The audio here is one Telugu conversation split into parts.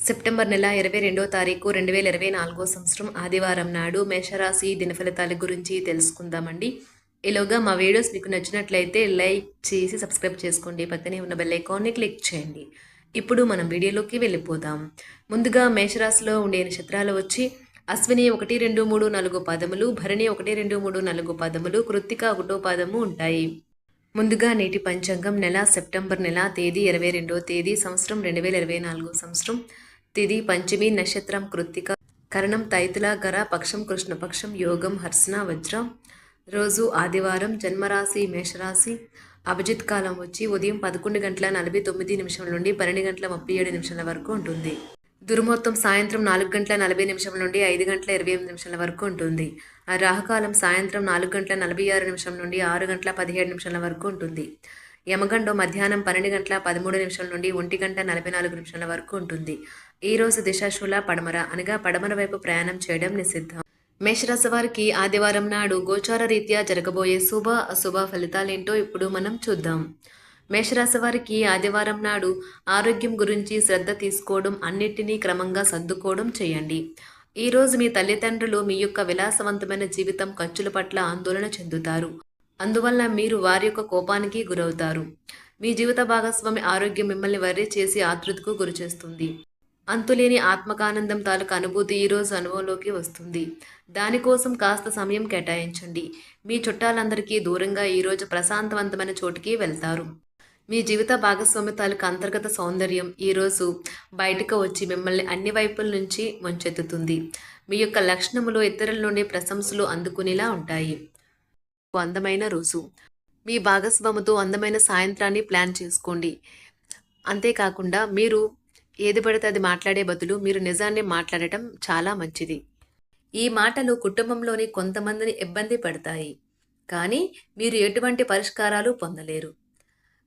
సెప్టెంబర్ నెల ఇరవై రెండో తారీఖు రెండు వేల ఇరవై నాలుగో సంవత్సరం ఆదివారం నాడు మేషరాశి దిన ఫలితాల గురించి తెలుసుకుందామండి. ఈలోగా మా వీడియోస్ మీకు నచ్చినట్లయితే లైక్ చేసి సబ్స్క్రైబ్ చేసుకోండి. పక్కనే ఉన్న బెల్ ఐకాన్ని క్లిక్ చేయండి. ఇప్పుడు మనం వీడియోలోకి వెళ్ళిపోదాం. ముందుగా మేషరాశిలో ఉండే నక్షత్రాలు వచ్చి అశ్విని ఒకటి రెండు మూడు నాలుగు పదములు భరణి ఒకటి రెండు మూడు నాలుగు పదములు కృత్తిక ఒకటో పదము ఉంటాయి. ముందుగా నేటి పంచాంగం నెల సెప్టెంబర్ నెల తేదీ ఇరవై రెండో తేదీ సంవత్సరం రెండు వేల ఇరవై నాలుగు సంవత్సరం. తిది పంచమి నక్షత్రం కృత్తిక కరణం తైతులకర పక్షం కృష్ణపక్షం యోగం హర్సన వజ్రం. రోజు ఆదివారం జన్మరాశి మేషరాశి. అభిజిత్ కాలం వచ్చి ఉదయం పదకొండు గంటల నలభై తొమ్మిది నిమిషం నుండి పన్నెండు గంటల ముప్పై ఏడు నిమిషాల వరకు ఉంటుంది. దుర్ముహూర్తం సాయంత్రం నాలుగు గంటల నలభై నిమిషం నుండి ఐదు గంటల ఇరవై ఎనిమిది నిమిషాల వరకు ఉంటుంది. ఆ రాహుకాలం సాయంత్రం నాలుగు గంటల నలభై ఆరు నిమిషం నుండి ఆరు గంటల పదిహేడు నిమిషాల వరకు ఉంటుంది. యమగండం మధ్యాహ్నం పన్నెండు గంటల పదమూడు నిమిషాల నుండి ఒంటి గంట నలభై నాలుగు నిమిషాల వరకు ఉంటుంది. ఈ రోజు దిశాశూల పడమర అనగా పడమర వైపు ప్రయాణం చేయడం నిషిద్ధం. మేషరాశి వారికి ఆదివారం నాడు గోచార రీత్యా జరగబోయే శుభ అశుభ ఫలితాలేంటో ఇప్పుడు మనం చూద్దాం. మేషరాశి వారికి ఆదివారం నాడు ఆరోగ్యం గురించి శ్రద్ధ తీసుకోవడం అన్నిటినీ క్రమంగా సర్దుకోవడం చేయండి. ఈరోజు మీ తల్లిదండ్రులు మీ యొక్క విలాసవంతమైన జీవితం ఖర్చుల పట్ల ఆందోళన చెందుతారు. అందువల్ల మీరు వారి యొక్క కోపానికి గురవుతారు. మీ జీవిత భాగస్వామి ఆరోగ్యం మిమ్మల్ని వర్రీ చేసి ఆతృతకు గురిచేస్తుంది అంతులేని ఆత్మకానందం తాలూకు అనుభూతి ఈరోజు అనుభవంలోకి వస్తుంది. దానికోసం కాస్త సమయం కేటాయించండి. మీ చుట్టాలందరికీ దూరంగా ఈరోజు ప్రశాంతవంతమైన చోటుకి వెళ్తారు. మీ జీవిత భాగస్వామి తాలూకు అంతర్గత సౌందర్యం ఈరోజు బయటకు వచ్చి మిమ్మల్ని అన్ని వైపుల నుంచి ముంచెత్తుతుంది. మీ యొక్క లక్షణములు ఇతరుల నుండి ప్రశంసలు అందుకునేలా ఉంటాయి. అందమైన రోజు. మీ భాగస్వామితో అందమైన సాయంత్రాన్ని ప్లాన్ చేసుకోండి. అంతేకాకుండా మీరు ఏది పడితే అది మాట్లాడే బదులు మీరు నిజాన్ని మాట్లాడటం చాలా మంచిది. ఈ మాటలు కుటుంబంలోని కొంతమందిని ఇబ్బంది పడతాయి. కానీ మీరు ఎటువంటి పరిష్కారాలు పొందలేరు.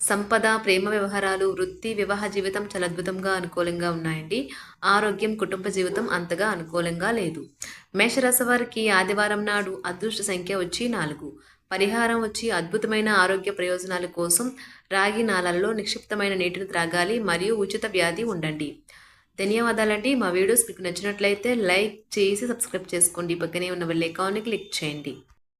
సంపద ప్రేమ వ్యవహారాలు వృత్తి వివాహ జీవితం చాలా అద్భుతంగా అనుకూలంగా ఉన్నాయండి. ఆరోగ్యం కుటుంబ జీవితం అంతగా అనుకూలంగా లేదు. మేషరాశి వారికి ఆదివారం నాడు అదృష్ట సంఖ్య వచ్చి నాలుగు. పరిహారం వచ్చి అద్భుతమైన ఆరోగ్య ప్రయోజనాల కోసం రాగి నాళాలలో నిక్షిప్తమైన నీటిని త్రాగాలి మరియు ఉచిత వ్యాధి ఉండండి. ధన్యవాదాలండి. మా వీడియోస్ మీకు నచ్చినట్లయితే లైక్ చేసి సబ్స్క్రైబ్ చేసుకోండి. పక్కనే ఉన్న వెళ్ళే ఐకాన్ని క్లిక్ చేయండి.